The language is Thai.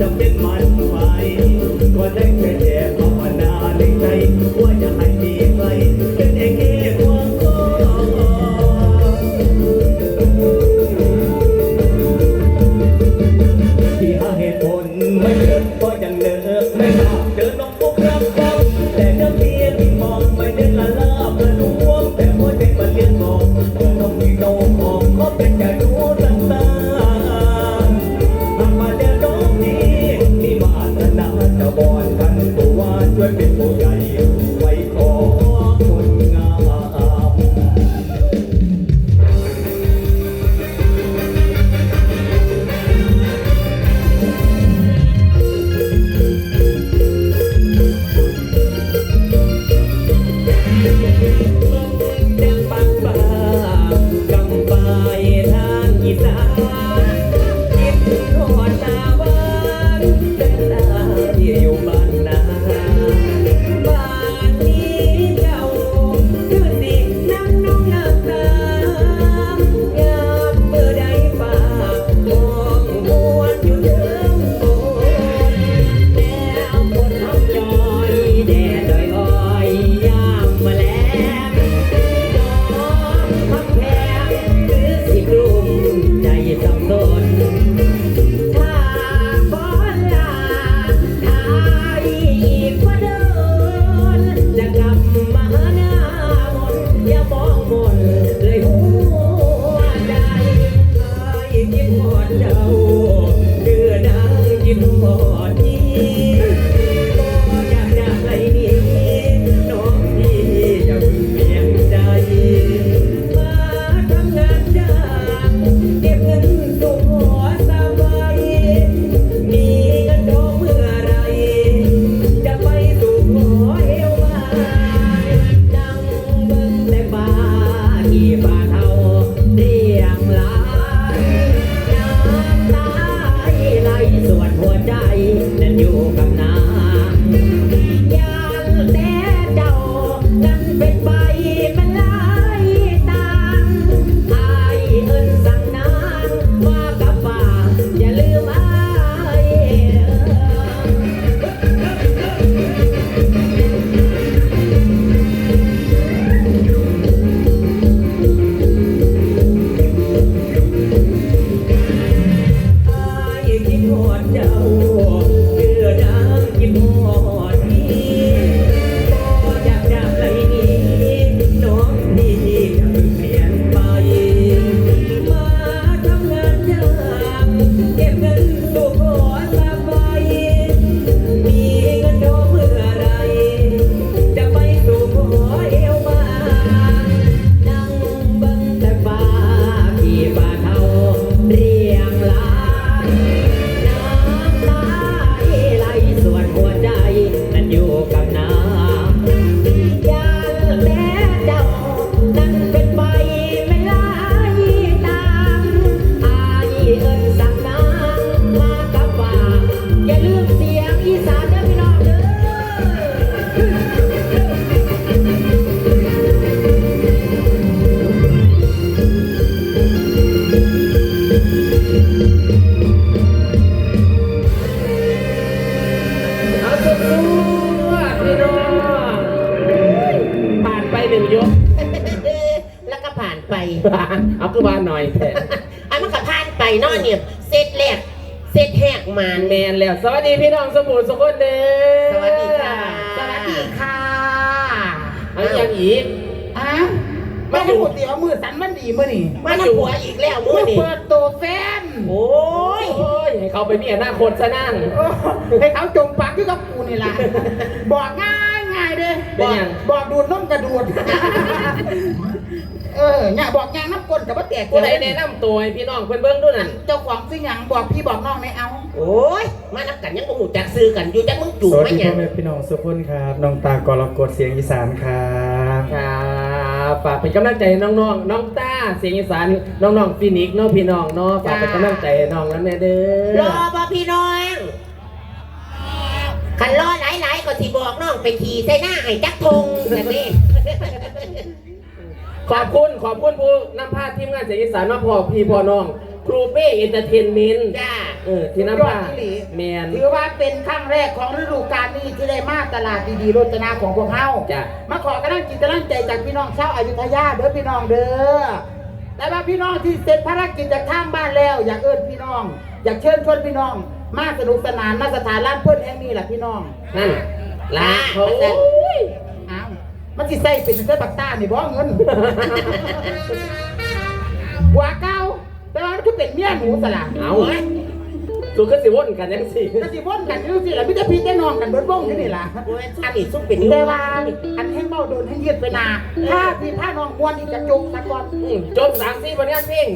นั้นมั ไปเนาะเนี่ยเสร็จแรกเสร็จแหกมานแมนแล้ว สวัสดีพี่น้องสมุทรสกุลเด้อสวัสดีค่ะ สวัสดีค่ะอันนี้ยังอีกอะมาดูเตี๋ยวมือสันมันดีมื้อนี่มาน้ำผัวอีกแล้วมือนี่เปิดตัวแฟน โอ้ยโอ้ยให้เขาไปมีอนาคตซะนั่นโอ้ให้เขาจมปากอยู่กับกูนี่ล่ะบอกง่ายง่ายๆเด้เป็นหยังบอกดูดน้มกระดูด เออเนี่ยบอกยางน้ำก้นกับว่าแตกผู้ใดแนะนำตัวให้พี่น้องเพิ่นเบิ่งด้วยนั่นเจ้าของซื้อหยังบอกพี่บอกน้องไม่เอา โอ้ย มานับกันยังบ่หูจักซื้อกันอยู่จักมึงจู่สวัสมาดีหยัพ่องแม่พี่น้องสุขุนครับน้องตากรกฎเสียงอีสานครับครับฝากเป็นกำลังใจให้น้องๆน้องต้าเสียงอีสานน้องๆฟินิกส์เน้องพี่น้องเนาะฝากเป็นกำลังใจให้น้องนั้นแน่เด้รออบ่พี่น้องคันรอหลายๆก็สิบอกน้องไปขี่ใส่หน้าให้จักทงแบบนี้ ขอบคุณขอบคุณผู้นำพาทีมงานเสียงอีสานมาพอพี่พอน้องครูเป้เอนเตอร์เทนเมนต์จ้าเออที่นำพาแมนถือว่าเป็นครั้งแรกของฤดูกาลนี้ที่ได้มาตลาดดีๆรจนาของพวกเฮาจ้ะมาขอกำลังจิตกำลังใจจากพี่น้องชาวอยุธยาเด้อพี่น้องเด้อแต่ว่าพี่น้องที่เสร็จภารกิจจากทางบ้านแล้ว อยากเอิ้นพี่น้อง อยากเชิญชวนพี่น้อง มาสนุกสนานมาสถานร้านเพื่อนแห่งนี้แหละพี่น้องนั่นลาเขาอ้าว มันสิใส่เป็นเสื้อบักต้านี่บ่เงินหัวเก่าแต่ว่ามันคือเป็นเมียหนูสละเอาสุขสิวนกันยังสิก็สิวนกันอยู่สิล่ะมิจะพี่แต่น้องกันเบิดวงอยู่นี่ล่ะโอ้ยซุ่มนี่ซุ่มเป็นแต่ว่าอันให้เมาโดนให้ยืดไปนาถ้าพี่ถ้าน้องมวนอีกจะจุกซะก่อนอืมจบสามสี่ผลงานเพลง